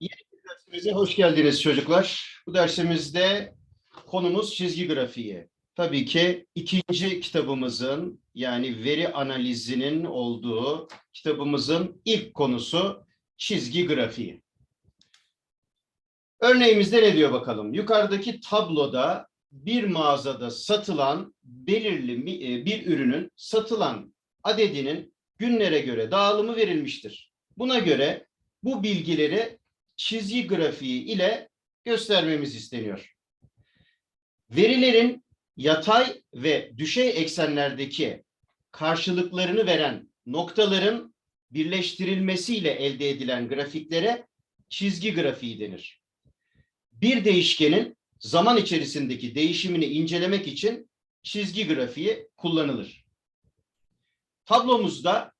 Dersimize hoş geldiniz çocuklar. Bu dersimizde konumuz çizgi grafiği. Tabii ki ikinci kitabımızın yani veri analizinin olduğu kitabımızın ilk konusu çizgi grafiği. Örneğimizde ne diyor bakalım? Yukarıdaki tabloda bir mağazada satılan belirli e, bir ürünün satılan adedinin günlere göre dağılımı verilmiştir. Buna göre bu bilgileri çizgi grafiği ile göstermemiz isteniyor. Verilerin yatay ve düşey eksenlerdeki karşılıklarını veren noktaların birleştirilmesiyle elde edilen grafiklere çizgi grafiği denir. Bir değişkenin zaman içerisindeki değişimini incelemek için çizgi grafiği kullanılır. Tablomuzda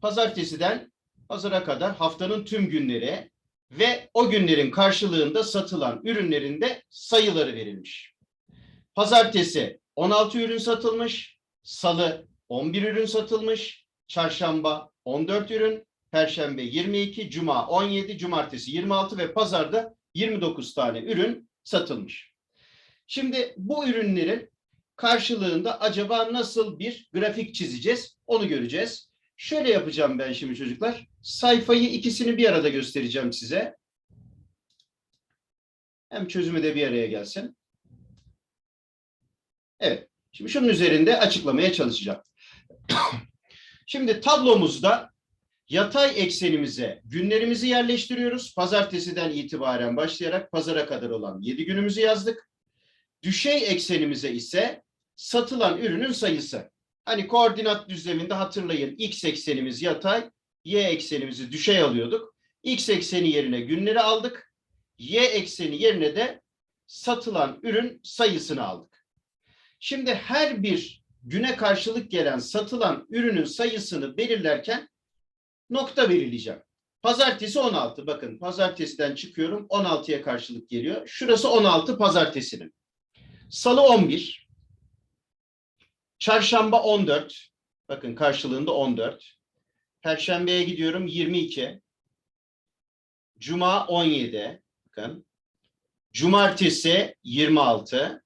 pazartesiden pazara kadar haftanın tüm günleri ve o günlerin karşılığında satılan ürünlerin de sayıları verilmiş. Pazartesi 16 ürün satılmış, salı 11 ürün satılmış, çarşamba 14 ürün, perşembe 22, cuma 17, cumartesi 26 ve pazarda 29 tane ürün satılmış. Şimdi bu ürünlerin karşılığında acaba nasıl bir grafik çizeceğiz onu göreceğiz. Şöyle yapacağım ben şimdi çocuklar. Sayfayı ikisini bir arada göstereceğim size. Hem çözümü de bir araya gelsin. Evet. Şimdi şunun üzerinde açıklamaya çalışacağım. Şimdi tablomuzda yatay eksenimize günlerimizi yerleştiriyoruz. Pazartesiden itibaren başlayarak pazara kadar olan 7 günümüzü yazdık. Düşey eksenimize ise satılan ürünün sayısı. Hani koordinat düzleminde hatırlayın x eksenimiz yatay, y eksenimizi düşey alıyorduk. X ekseni yerine günleri aldık. Y ekseni yerine de satılan ürün sayısını aldık. Şimdi her bir güne karşılık gelen satılan ürünün sayısını belirlerken nokta belirleyeceğim. Pazartesi 16. Bakın pazartesiden çıkıyorum 16'ya karşılık geliyor. Şurası 16 pazartesinin. Salı 11. Çarşamba 14. Bakın karşılığında 14. Perşembeye gidiyorum 22. Cuma 17. Bakın. Cumartesi 26.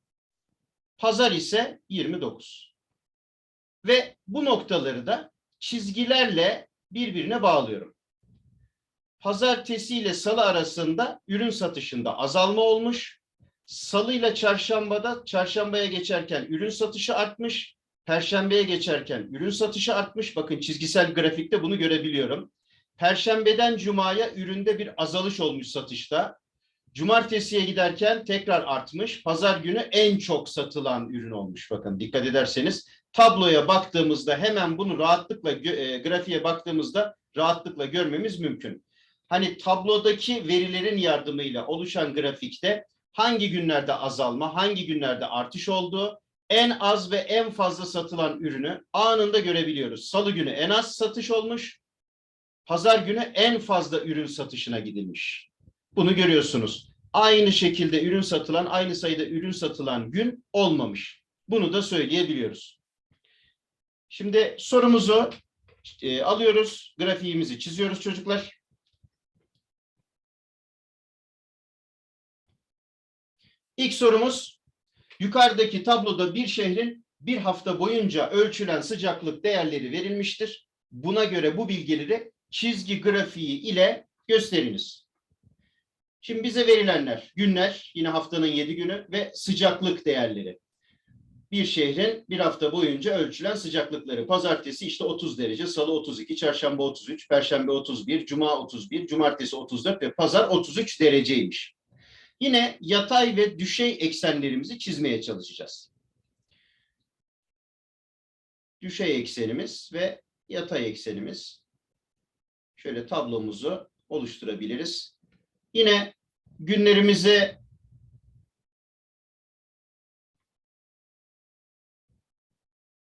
Pazar ise 29. Ve bu noktaları da çizgilerle birbirine bağlıyorum. Pazartesi ile salı arasında ürün satışında azalma olmuş. Salı ile çarşambada çarşambaya geçerken ürün satışı artmış. Perşembeye geçerken ürün satışı artmış. Bakın çizgisel grafikte bunu görebiliyorum. Perşembeden cumaya üründe bir azalış olmuş satışta. Cumartesiye giderken tekrar artmış. Pazar günü en çok satılan ürün olmuş. Bakın dikkat ederseniz tabloya baktığımızda hemen bunu rahatlıkla e, grafiğe baktığımızda rahatlıkla görmemiz mümkün. Hani tablodaki verilerin yardımıyla oluşan grafikte hangi günlerde azalma, hangi günlerde artış olduğu, en az ve en fazla satılan ürünü anında görebiliyoruz. Salı günü en az satış olmuş, pazar günü en fazla ürün satışına gidilmiş. Bunu görüyorsunuz. Aynı şekilde ürün satılan, aynı sayıda ürün satılan gün olmamış. Bunu da söyleyebiliyoruz. Şimdi sorumuzu e, alıyoruz, grafiğimizi çiziyoruz çocuklar. İlk sorumuz, yukarıdaki tabloda bir şehrin bir hafta boyunca ölçülen sıcaklık değerleri verilmiştir. Buna göre bu bilgileri çizgi grafiği ile gösteriniz. Şimdi bize verilenler, günler, yine haftanın yedi günü ve sıcaklık değerleri. Bir şehrin bir hafta boyunca ölçülen sıcaklıkları. Pazartesi işte 30 derece, salı 32, çarşamba 33, perşembe 31, cuma 31, cumartesi 34 ve pazar 33 dereceymiş. Yine yatay ve düşey eksenlerimizi çizmeye çalışacağız. Düşey eksenimiz ve yatay eksenimiz. Şöyle tablomuzu oluşturabiliriz. Yine günlerimizi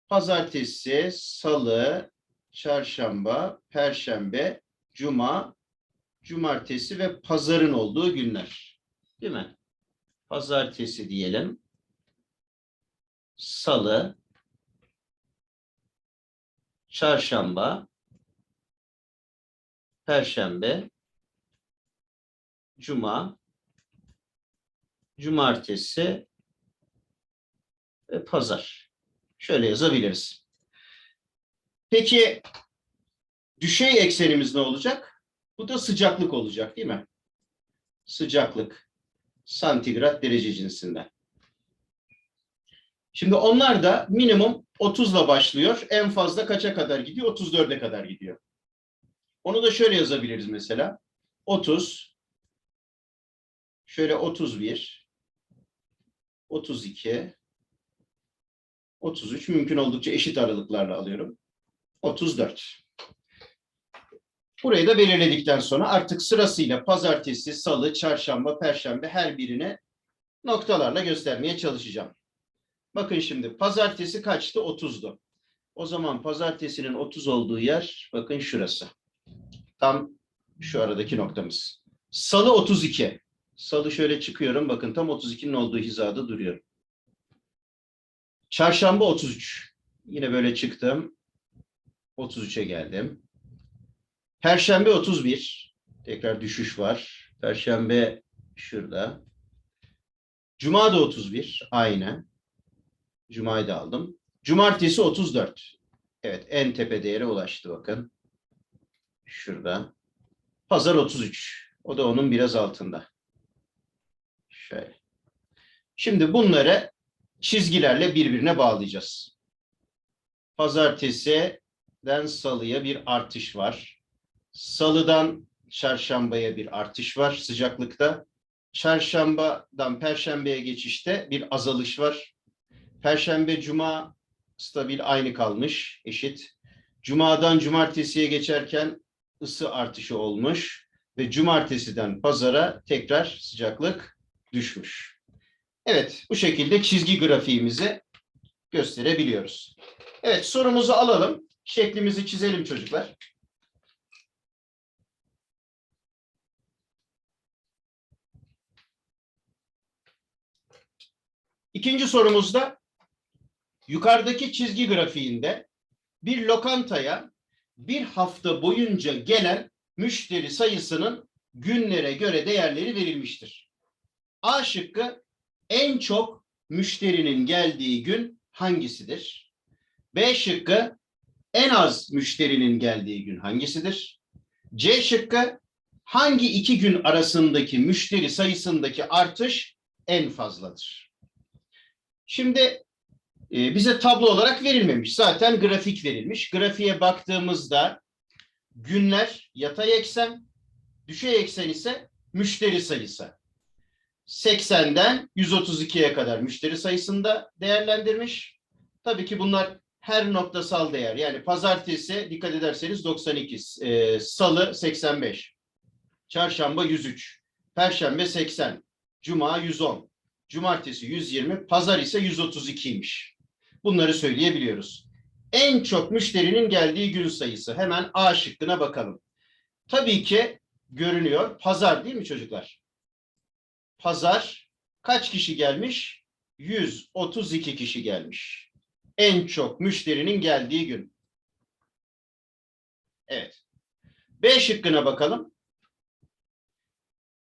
pazartesi, salı, çarşamba, perşembe, cuma, cumartesi ve pazarın olduğu günler. Değil mi? Pazartesi diyelim. Salı, çarşamba, perşembe, cuma, cumartesi ve pazar. Şöyle yazabiliriz. Peki düşey eksenimiz ne olacak? Bu da sıcaklık olacak değil mi? Sıcaklık santigrat derece cinsinden. Şimdi onlar da minimum 30'la başlıyor. En fazla kaça kadar gidiyor? 34'e kadar gidiyor. Onu da şöyle yazabiliriz mesela. 30 şöyle 31 32 33 mümkün oldukça eşit aralıklarla alıyorum. 34. Burayı da belirledikten sonra artık sırasıyla pazartesi, salı, çarşamba, perşembe her birine noktalarla göstermeye çalışacağım. Bakın şimdi pazartesi kaçtı? 30'du. O zaman pazartesinin 30 olduğu yer bakın şurası. Tam şu aradaki noktamız. Salı 32. Salı şöyle çıkıyorum. Bakın tam 32'nin olduğu hizada duruyorum. Çarşamba 33. Yine böyle çıktım. 33'e geldim. Perşembe 31. Tekrar düşüş var. Perşembe şurada. Cuma da 31. Aynı. Cuma'yı da aldım. Cumartesi 34. Evet en tepe değere ulaştı bakın. Şurada. Pazar 33. O da onun biraz altında. Şöyle. Şimdi bunları çizgilerle birbirine bağlayacağız. Pazartesiden salıya bir artış var. Salıdan çarşambaya bir artış var sıcaklıkta. Çarşambadan perşembeye geçişte bir azalış var. Perşembe, cuma stabil aynı kalmış, eşit. Cumadan cumartesiye geçerken ısı artışı olmuş ve cumartesiden pazara tekrar sıcaklık düşmüş. Evet, bu şekilde çizgi grafiğimizi gösterebiliyoruz. Evet, sorumuzu alalım. Şeklimizi çizelim çocuklar. İkinci sorumuzda yukarıdaki çizgi grafiğinde bir lokantaya bir hafta boyunca gelen müşteri sayısının günlere göre değerleri verilmiştir. A şıkkı en çok müşterinin geldiği gün hangisidir? B şıkkı en az müşterinin geldiği gün hangisidir? C şıkkı hangi iki gün arasındaki müşteri sayısındaki artış en fazladır? Şimdi e, bize tablo olarak verilmemiş. Zaten grafik verilmiş. Grafiğe baktığımızda günler yatay eksen, düşey eksen ise müşteri sayısı. 80'den 132'ye kadar müşteri sayısında değerlendirmiş. Tabii ki bunlar her noktasal değer. Yani pazartesi dikkat ederseniz 92, e, salı 85, çarşamba 103, perşembe 80, cuma 110, cumartesi 120, pazar ise 132'ymiş. Bunları söyleyebiliyoruz. En çok müşterinin geldiği gün sayısı. Hemen A şıkkına bakalım. Tabii ki görünüyor. Pazar değil mi çocuklar? Pazar kaç kişi gelmiş? 132 kişi gelmiş. En çok müşterinin geldiği gün. Evet. B şıkkına bakalım.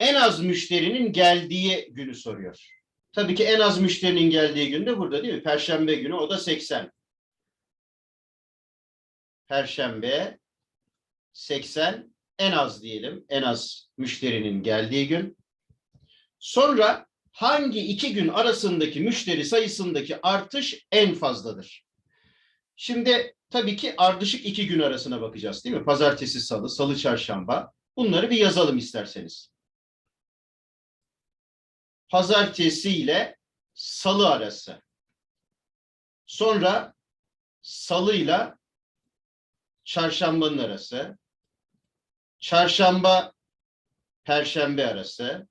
En az müşterinin geldiği günü soruyor. Tabii ki en az müşterinin geldiği gün de burada değil mi? Perşembe günü o da 80. Perşembe 80 en az diyelim. En az müşterinin geldiği gün. Sonra hangi iki gün arasındaki müşteri sayısındaki artış en fazladır? Şimdi tabii ki ardışık iki gün arasına bakacağız değil mi? Pazartesi, salı, salı, çarşamba. Bunları bir yazalım isterseniz. Pazartesi ile salı arası. Sonra salı ile çarşambanın arası. Çarşamba, perşembe arası.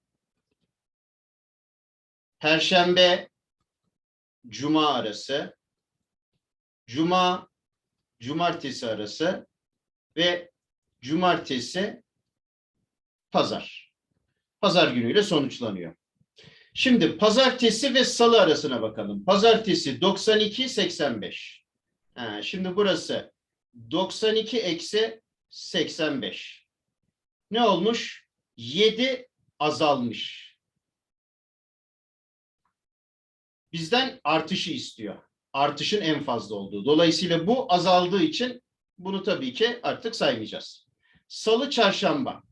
Perşembe, cuma arası. Cuma, cumartesi arası ve cumartesi, pazar. Pazar günüyle sonuçlanıyor. Şimdi pazartesi ve salı arasına bakalım. Pazartesi 92, 85. Ha, şimdi burası 92 eksi 85. Ne olmuş? 7 azalmış. Bizden artışı istiyor. Artışın en fazla olduğu. Dolayısıyla bu azaldığı için bunu tabii ki artık saymayacağız. Salı, çarşamba.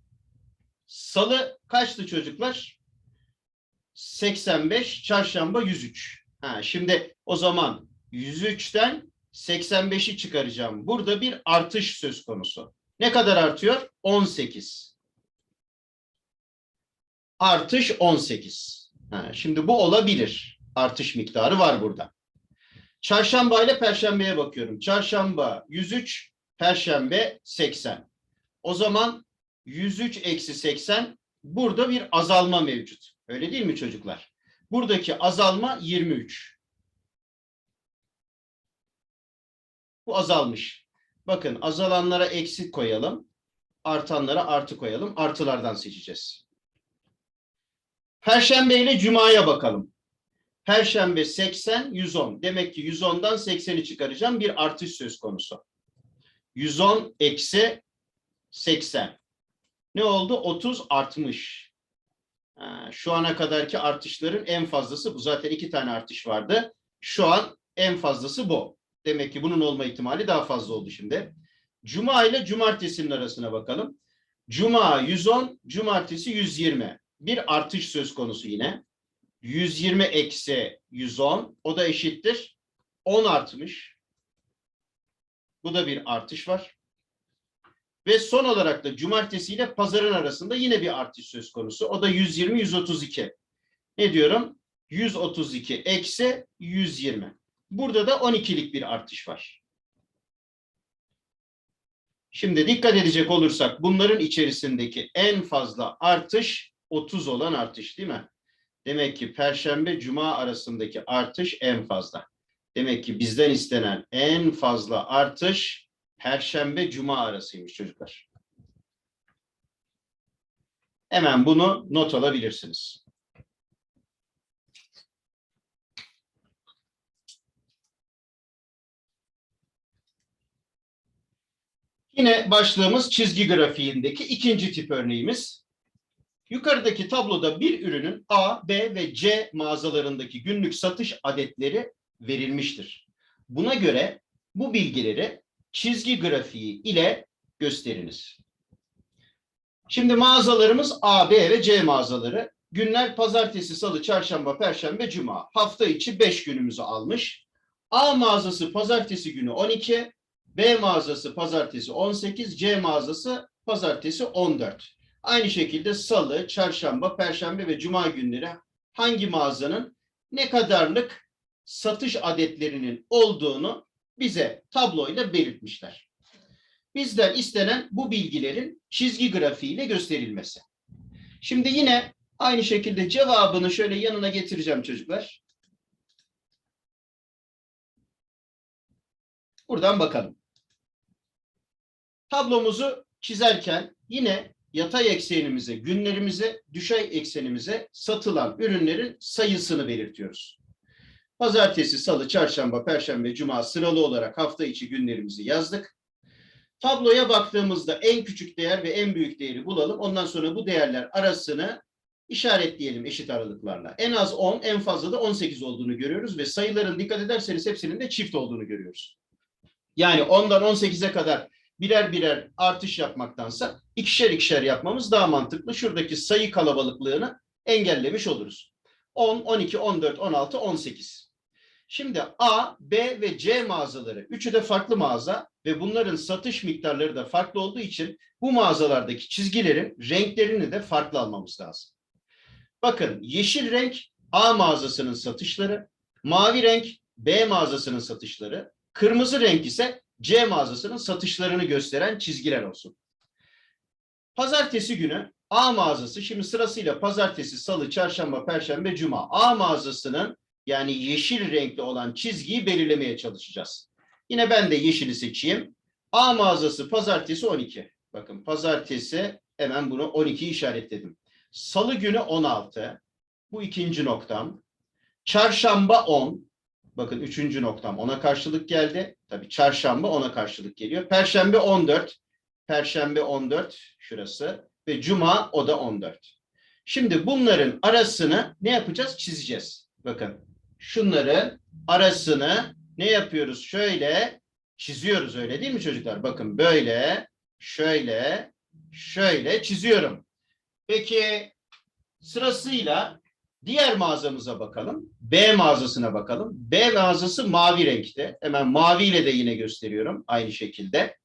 Salı kaçtı çocuklar? 85, çarşamba 103. Ha, şimdi o zaman 103'ten 85'i çıkaracağım. Burada bir artış söz konusu. Ne kadar artıyor? 18. Artış 18. Ha, şimdi bu olabilir. Artış miktarı var burada. Çarşamba ile perşembeye bakıyorum. Çarşamba 103, perşembe 80. O zaman 103 eksi 80 burada bir azalma mevcut. Öyle değil mi çocuklar? Buradaki azalma 23. Bu azalmış. Bakın azalanlara eksi koyalım. Artanlara artı koyalım. Artılardan seçeceğiz. Perşembe ile Cuma'ya bakalım. Perşembe 80, 110. Demek ki 110'dan 80'i çıkaracağım. Bir artış söz konusu. 110 eksi 80. Ne oldu? 30 artmış. Ha, Şu ana kadarki artışların en fazlası bu. Zaten iki tane artış vardı. Şu an en fazlası bu. Demek ki bunun olma ihtimali daha fazla oldu şimdi. Cuma ile cumartesinin arasına bakalım. Cuma 110, cumartesi 120. Bir artış söz konusu yine. 120 eksi 110 o da eşittir. 10 artmış. Bu da bir artış var. Ve son olarak da cumartesi ile pazarın arasında yine bir artış söz konusu. O da 120, 132. Ne diyorum? 132 eksi 120. Burada da 12'lik bir artış var. Şimdi dikkat edecek olursak bunların içerisindeki en fazla artış 30 olan artış değil mi? Demek ki Perşembe Cuma arasındaki artış en fazla. Demek ki bizden istenen en fazla artış Perşembe Cuma arasıymış çocuklar. Hemen bunu not alabilirsiniz. Yine başlığımız çizgi grafiğindeki ikinci tip örneğimiz. Yukarıdaki tabloda bir ürünün A, B ve C mağazalarındaki günlük satış adetleri verilmiştir. Buna göre bu bilgileri çizgi grafiği ile gösteriniz. Şimdi mağazalarımız A, B ve C mağazaları. Günler pazartesi, salı, çarşamba, perşembe, cuma. Hafta içi 5 günümüzü almış. A mağazası pazartesi günü 12, B mağazası pazartesi 18, C mağazası pazartesi 14. Aynı şekilde salı, çarşamba, perşembe ve cuma günleri hangi mağazanın ne kadarlık satış adetlerinin olduğunu bize tabloyla belirtmişler. Bizden istenen bu bilgilerin çizgi grafiğiyle gösterilmesi. Şimdi yine aynı şekilde cevabını şöyle yanına getireceğim çocuklar. Buradan bakalım. Tablomuzu çizerken yine yatay eksenimize, günlerimize, düşey eksenimize satılan ürünlerin sayısını belirtiyoruz. Pazartesi, salı, çarşamba, perşembe, cuma sıralı olarak hafta içi günlerimizi yazdık. Tabloya baktığımızda en küçük değer ve en büyük değeri bulalım. Ondan sonra bu değerler arasını işaretleyelim eşit aralıklarla. En az 10, en fazla da 18 olduğunu görüyoruz ve sayıların dikkat ederseniz hepsinin de çift olduğunu görüyoruz. Yani 10'dan 18'e kadar birer birer artış yapmaktansa ikişer ikişer yapmamız daha mantıklı. Şuradaki sayı kalabalıklığını engellemiş oluruz. 10, 12, 14, 16, 18. Şimdi A, B ve C mağazaları üçü de farklı mağaza ve bunların satış miktarları da farklı olduğu için bu mağazalardaki çizgilerin renklerini de farklı almamız lazım. Bakın yeşil renk A mağazasının satışları, mavi renk B mağazasının satışları, kırmızı renk ise C mağazasının satışlarını gösteren çizgiler olsun. Pazartesi günü A mağazası şimdi sırasıyla pazartesi, salı, çarşamba, perşembe, cuma. A mağazasının yani yeşil renkli olan çizgiyi belirlemeye çalışacağız. Yine ben de yeşili seçeyim. A mağazası pazartesi 12. Bakın pazartesi hemen bunu 12 işaretledim. Salı günü 16. Bu ikinci noktam. Çarşamba 10. Bakın üçüncü noktam ona karşılık geldi. Tabii çarşamba ona karşılık geliyor. Perşembe 14. Perşembe 14 şurası ve cuma o da 14. Şimdi bunların arasını ne yapacağız? Çizeceğiz. Bakın şunların arasını ne yapıyoruz? Şöyle çiziyoruz öyle değil mi çocuklar? Bakın böyle, şöyle, şöyle çiziyorum. Peki sırasıyla diğer mağazamıza bakalım. B mağazasına bakalım. B mağazası mavi renkte. Hemen maviyle de yine gösteriyorum aynı şekilde.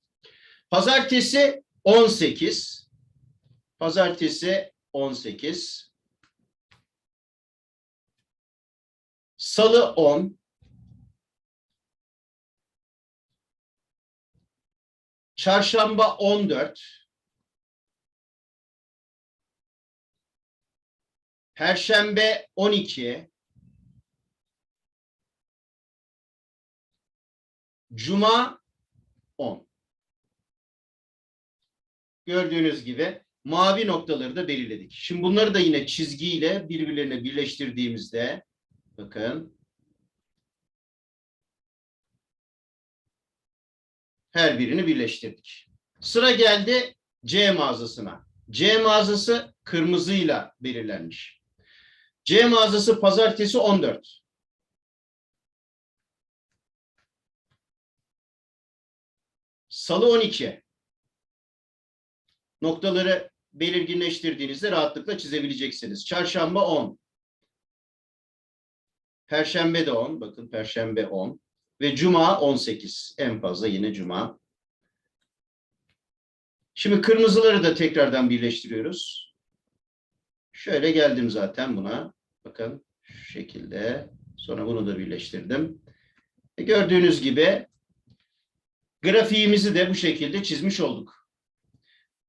Pazartesi 18. Pazartesi 18. Salı 10. Çarşamba 14. Perşembe 12. Cuma 10. Gördüğünüz gibi mavi noktaları da belirledik. Şimdi bunları da yine çizgiyle birbirlerine birleştirdiğimizde bakın her birini birleştirdik. Sıra geldi C mağazasına. C mağazası kırmızıyla belirlenmiş. C mağazası pazartesi 14. Salı 12. Noktaları belirginleştirdiğinizde rahatlıkla çizebileceksiniz. Çarşamba 10. Perşembe de 10. Bakın Perşembe 10. Ve Cuma 18. En fazla yine Cuma. Şimdi kırmızıları da tekrardan birleştiriyoruz. Şöyle geldim zaten buna. Bakın şu şekilde. Sonra bunu da birleştirdim. E gördüğünüz gibi grafiğimizi de bu şekilde çizmiş olduk.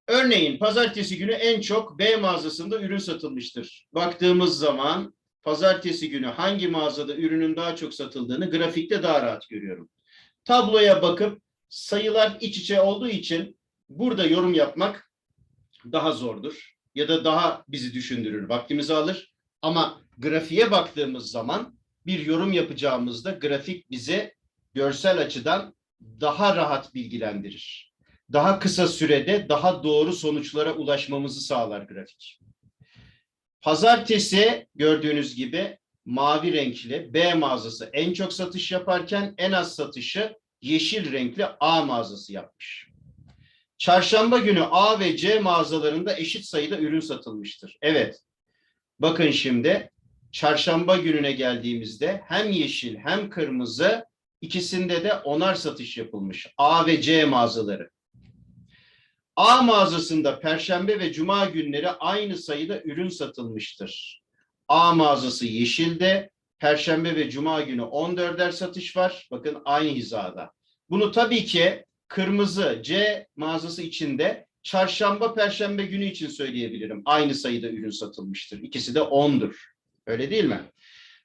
Örneğin pazartesi günü en çok B mağazasında ürün satılmıştır. Baktığımız zaman pazartesi günü hangi mağazada ürünün daha çok satıldığını grafikte daha rahat görüyorum. Tabloya bakıp sayılar iç içe olduğu için burada yorum yapmak daha zordur ya da daha bizi düşündürür, vaktimizi alır. Ama grafiğe baktığımız zaman bir yorum yapacağımızda grafik bize görsel açıdan daha rahat bilgilendirir. Daha kısa sürede daha doğru sonuçlara ulaşmamızı sağlar grafik. Pazartesi gördüğünüz gibi mavi renkli B mağazası en çok satış yaparken en az satışı yeşil renkli A mağazası yapmış. Çarşamba günü A ve C mağazalarında eşit sayıda ürün satılmıştır. Evet. Bakın şimdi çarşamba gününe geldiğimizde hem yeşil hem kırmızı ikisinde de onar satış yapılmış. A ve C mağazaları. A mağazasında perşembe ve cuma günleri aynı sayıda ürün satılmıştır. A mağazası yeşilde, perşembe ve cuma günü 14'er satış var. Bakın aynı hizada. Bunu tabii ki kırmızı C mağazası içinde çarşamba, perşembe günü için söyleyebilirim. Aynı sayıda ürün satılmıştır. İkisi de 10'dur. Öyle değil mi?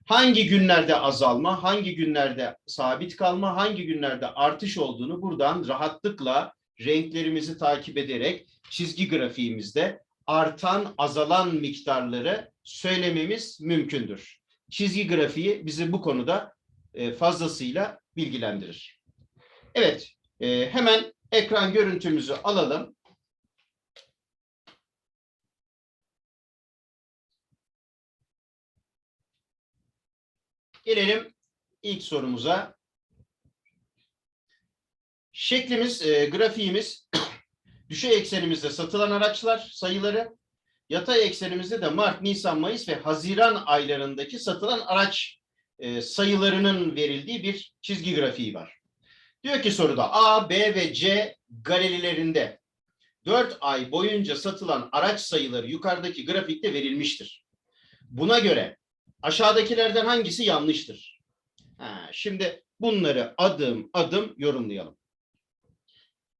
Hangi günlerde azalma, hangi günlerde sabit kalma, hangi günlerde artış olduğunu buradan rahatlıkla renklerimizi takip ederek çizgi grafiğimizde artan, azalan miktarları söylememiz mümkündür. Çizgi grafiği bizi bu konuda e, fazlasıyla bilgilendirir. Evet, e, hemen ekran görüntümüzü alalım. Gelelim ilk sorumuza. Şeklimiz, e, grafiğimiz düşey eksenimizde satılan araçlar sayıları, yatay eksenimizde de Mart, Nisan, Mayıs ve Haziran aylarındaki satılan araç e, sayılarının verildiği bir çizgi grafiği var. Diyor ki soruda A, B ve C galerilerinde 4 ay boyunca satılan araç sayıları yukarıdaki grafikte verilmiştir. Buna göre aşağıdakilerden hangisi yanlıştır? Ha, şimdi bunları adım adım yorumlayalım.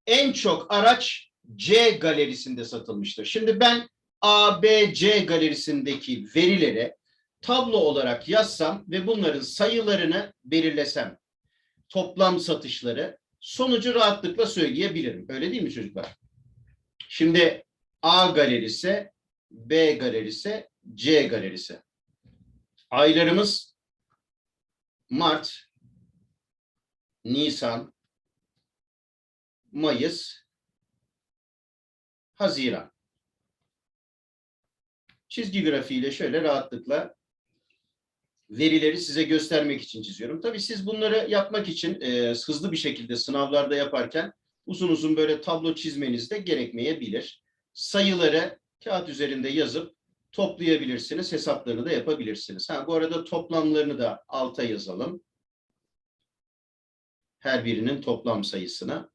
En çok araç C galerisinde satılmıştır. Şimdi ben A, B, C galerisindeki verileri tablo olarak yazsam ve bunların sayılarını belirlesem, toplam satışları sonucu rahatlıkla söyleyebilirim. Öyle değil mi çocuklar? Şimdi A galerisi, B galerisi, C galerisi. Aylarımız Mart, Nisan, Mayıs, Haziran. çizgi grafiğiyle şöyle rahatlıkla verileri size göstermek için çiziyorum. Tabii siz bunları yapmak için e, hızlı bir şekilde sınavlarda yaparken uzun uzun böyle tablo çizmeniz de gerekmeyebilir. Sayıları kağıt üzerinde yazıp toplayabilirsiniz, hesaplarını da yapabilirsiniz. Ha, bu arada toplamlarını da alta yazalım. Her birinin toplam sayısına.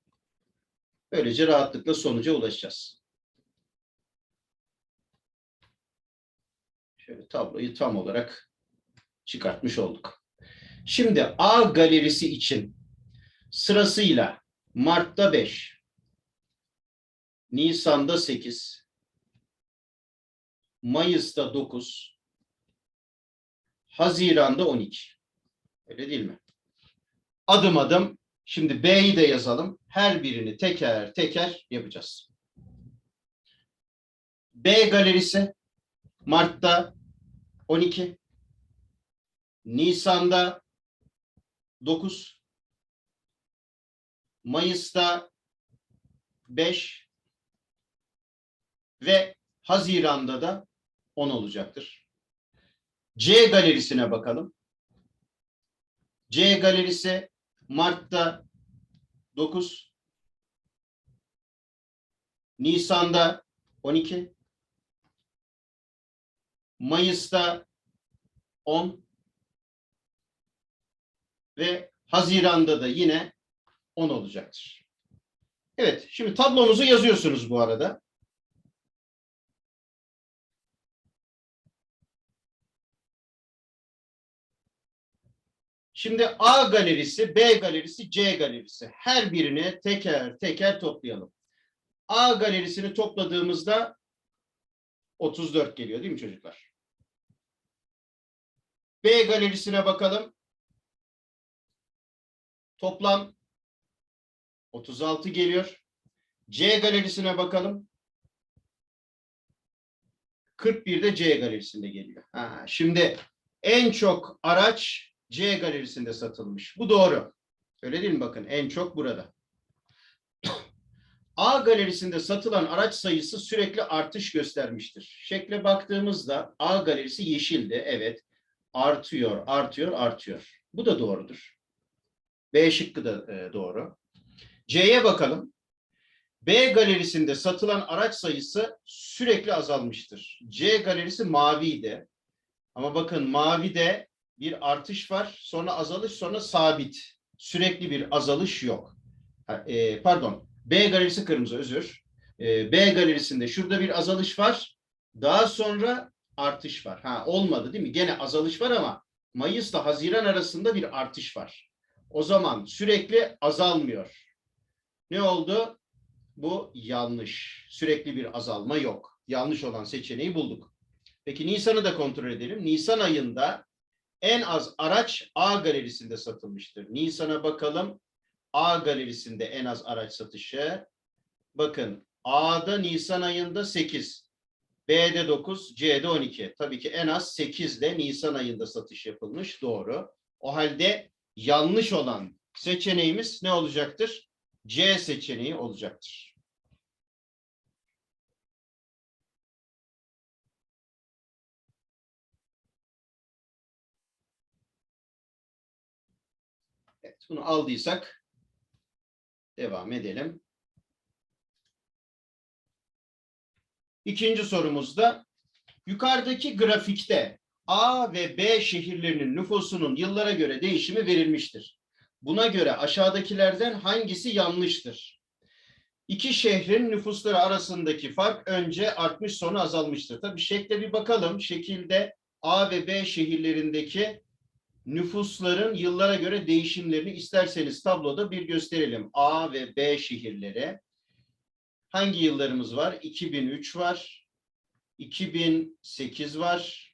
Böylece rahatlıkla sonuca ulaşacağız. Şöyle tabloyu tam olarak çıkartmış olduk. Şimdi A galerisi için sırasıyla Mart'ta 5, Nisan'da 8, Mayıs'ta 9, Haziran'da 12. Öyle değil mi? Adım adım şimdi B'yi de yazalım. Her birini teker teker yapacağız. B galerisi Mart'ta 12, Nisan'da 9, Mayıs'ta 5 ve Haziran'da da 10 olacaktır. C galerisine bakalım. C galerisi Mart'ta 9, Nisan'da 12, Mayıs'ta 10 ve Haziran'da da yine 10 olacaktır. Evet, şimdi tablomuzu yazıyorsunuz bu arada. Şimdi A galerisi, B galerisi, C galerisi. Her birini teker teker toplayalım. A galerisini topladığımızda 34 geliyor değil mi çocuklar? B galerisine bakalım. Toplam 36 geliyor. C galerisine bakalım. 41 de C galerisinde geliyor. Ha, şimdi en çok araç C galerisinde satılmış. Bu doğru. Öyle değil mi? Bakın en çok burada. A galerisinde satılan araç sayısı sürekli artış göstermiştir. Şekle baktığımızda A galerisi yeşildi. Evet. Artıyor, artıyor, artıyor. Bu da doğrudur. B şıkkı da e, doğru. C'ye bakalım. B galerisinde satılan araç sayısı sürekli azalmıştır. C galerisi maviydi. Ama bakın mavide bir artış var, sonra azalış, sonra sabit. Sürekli bir azalış yok. E, pardon, B galerisi kırmızı, özür. E, B galerisinde şurada bir azalış var, daha sonra artış var. Ha olmadı değil mi? Gene azalış var ama Mayıs'la Haziran arasında bir artış var. O zaman sürekli azalmıyor. Ne oldu? Bu yanlış. Sürekli bir azalma yok. Yanlış olan seçeneği bulduk. Peki Nisan'ı da kontrol edelim. Nisan ayında en az araç A galerisinde satılmıştır. Nisan'a bakalım. A galerisinde en az araç satışı. Bakın A'da Nisan ayında 8. B'de 9, C'de 12. Tabii ki en az 8 de Nisan ayında satış yapılmış. Doğru. O halde yanlış olan seçeneğimiz ne olacaktır? C seçeneği olacaktır. Bunu aldıysak devam edelim. İkinci sorumuzda yukarıdaki grafikte A ve B şehirlerinin nüfusunun yıllara göre değişimi verilmiştir. Buna göre aşağıdakilerden hangisi yanlıştır? İki şehrin nüfusları arasındaki fark önce artmış sonra azalmıştır. Tabii şekle bir bakalım. Şekilde A ve B şehirlerindeki nüfusların yıllara göre değişimlerini isterseniz tabloda bir gösterelim. A ve B şehirleri. Hangi yıllarımız var? 2003 var. 2008 var.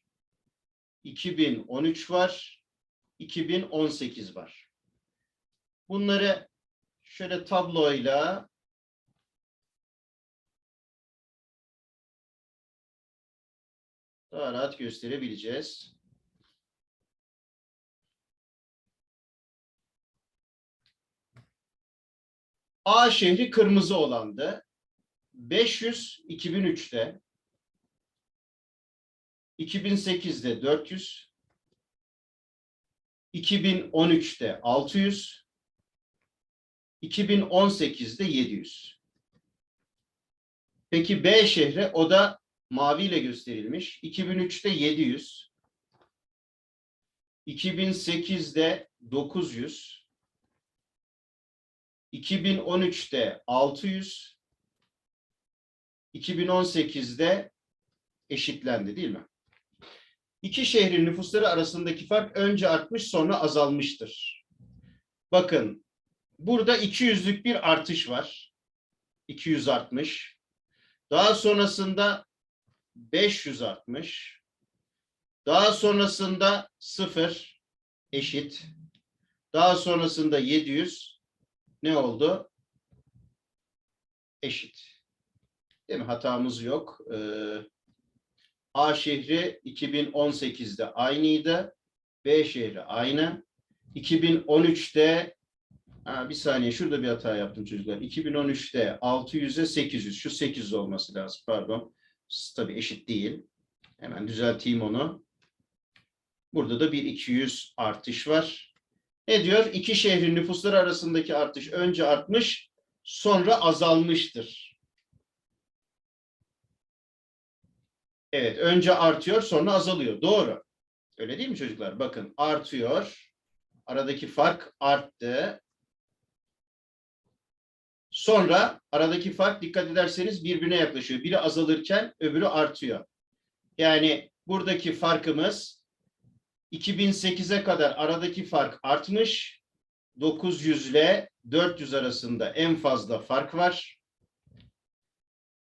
2013 var. 2018 var. Bunları şöyle tabloyla daha rahat gösterebileceğiz. A şehri kırmızı olandı. 500 2003'te. 2008'de 400, 2013'te 600, 2018'de 700. Peki B şehri o da maviyle gösterilmiş. 2003'te 700, 2008'de 900, 2013'te 600, 2018'de eşitlendi değil mi? İki şehrin nüfusları arasındaki fark önce artmış sonra azalmıştır. Bakın burada 200'lük bir artış var. 200 artmış. Daha sonrasında 500 artmış. Daha sonrasında 0 eşit. Daha sonrasında 700 ne oldu? Eşit. Değil mi? Hatamız yok. Ee, A şehri 2018'de aynıydı. B şehri aynı. 2013'te ha, bir saniye şurada bir hata yaptım çocuklar. 2013'te 600'e 800. Şu 800 olması lazım. Pardon. Tabii eşit değil. Hemen düzelteyim onu. Burada da bir 200 artış var. Ne diyor? İki şehrin nüfusları arasındaki artış önce artmış, sonra azalmıştır. Evet, önce artıyor, sonra azalıyor. Doğru. Öyle değil mi çocuklar? Bakın artıyor. Aradaki fark arttı. Sonra aradaki fark dikkat ederseniz birbirine yaklaşıyor. Biri azalırken öbürü artıyor. Yani buradaki farkımız 2008'e kadar aradaki fark artmış. 900 ile 400 arasında en fazla fark var.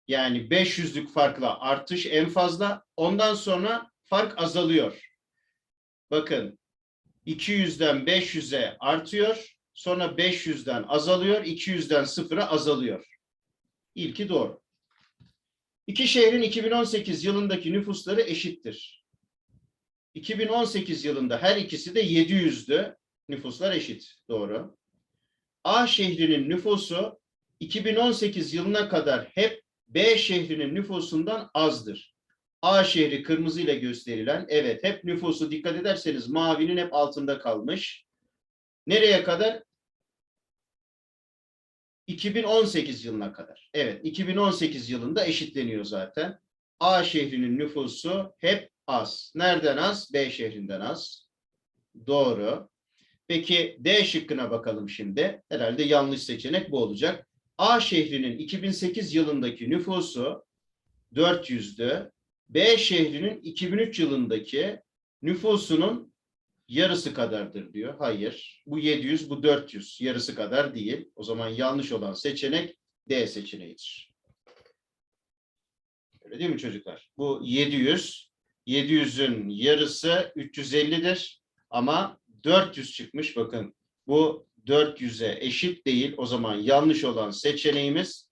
Yani 500'lük farkla artış en fazla. Ondan sonra fark azalıyor. Bakın 200'den 500'e artıyor. Sonra 500'den azalıyor. 200'den 0'a azalıyor. İlki doğru. İki şehrin 2018 yılındaki nüfusları eşittir. 2018 yılında her ikisi de 700'dü. Nüfuslar eşit. Doğru. A şehrinin nüfusu 2018 yılına kadar hep B şehrinin nüfusundan azdır. A şehri kırmızı ile gösterilen, evet hep nüfusu dikkat ederseniz mavinin hep altında kalmış. Nereye kadar? 2018 yılına kadar. Evet, 2018 yılında eşitleniyor zaten. A şehrinin nüfusu hep az. Nereden az? B şehrinden az. Doğru. Peki D şıkkına bakalım şimdi. Herhalde yanlış seçenek bu olacak. A şehrinin 2008 yılındaki nüfusu 400'dü. B şehrinin 2003 yılındaki nüfusunun yarısı kadardır diyor. Hayır. Bu 700, bu 400. Yarısı kadar değil. O zaman yanlış olan seçenek D seçeneğidir. Öyle değil mi çocuklar? Bu 700. 700'ün yarısı 350'dir. Ama 400 çıkmış bakın. Bu 400'e eşit değil. O zaman yanlış olan seçeneğimiz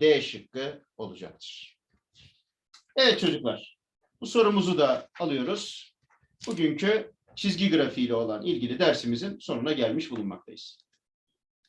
D şıkkı olacaktır. Evet çocuklar. Bu sorumuzu da alıyoruz. Bugünkü çizgi grafiğiyle olan ilgili dersimizin sonuna gelmiş bulunmaktayız.